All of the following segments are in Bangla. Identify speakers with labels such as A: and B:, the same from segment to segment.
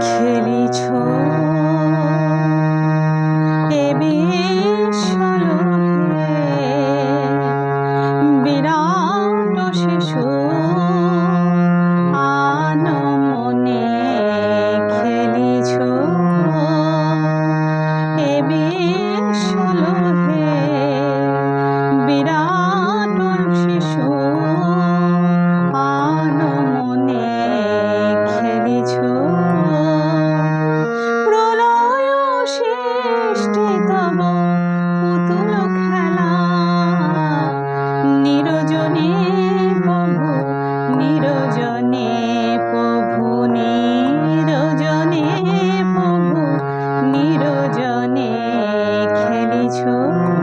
A: খেলিছ এ খেলিছ এ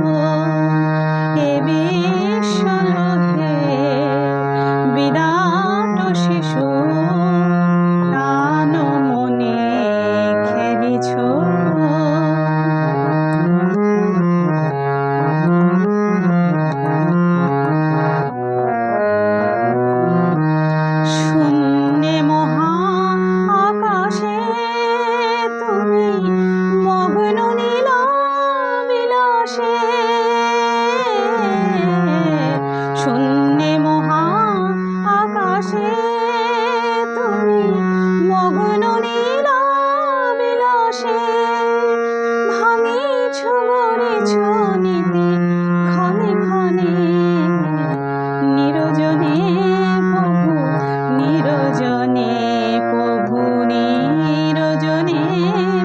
A: আকাশে তুমি মগ্ন নীলা বিলাসে ভাঙিছ গড়েছ নীতি ক্ষণে ক্ষণে। নিরজনে প্রভু নিরজনে প্রভু নিরজনে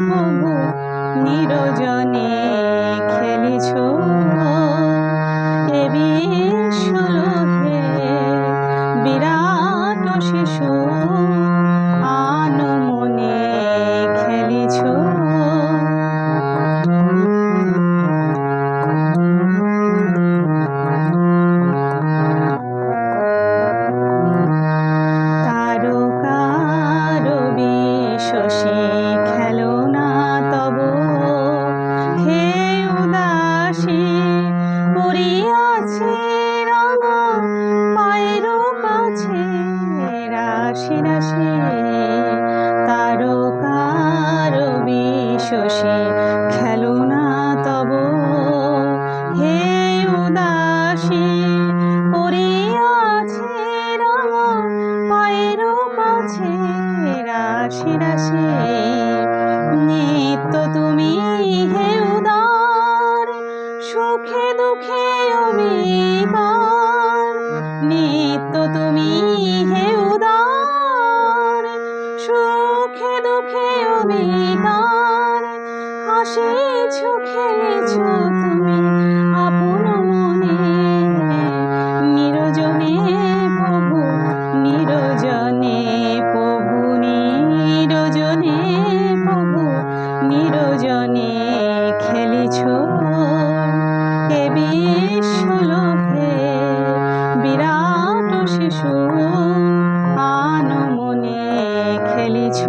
A: প্রভু, নিরজনে খেলিছ রাশি রাশি তারকার বিশ্বসী, খেলো না তব। হে উদাসী পড়িয়াছে রাঙা, পায়ের পাছে রাশি রাশি নিত্য দুঃখে অবিকার হাসিছ খেলেছ তুমি আপন মনে। নিরজনে প্রভু নিরজনে প্রভু নিরজনে প্রভু, নিরজনে খেলিছ। বিরাট শিশু, আনমনে খেলিছ।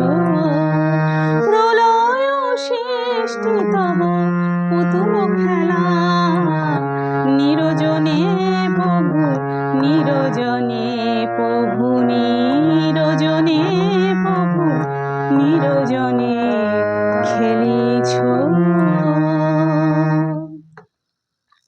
A: 是这道吗？我多么。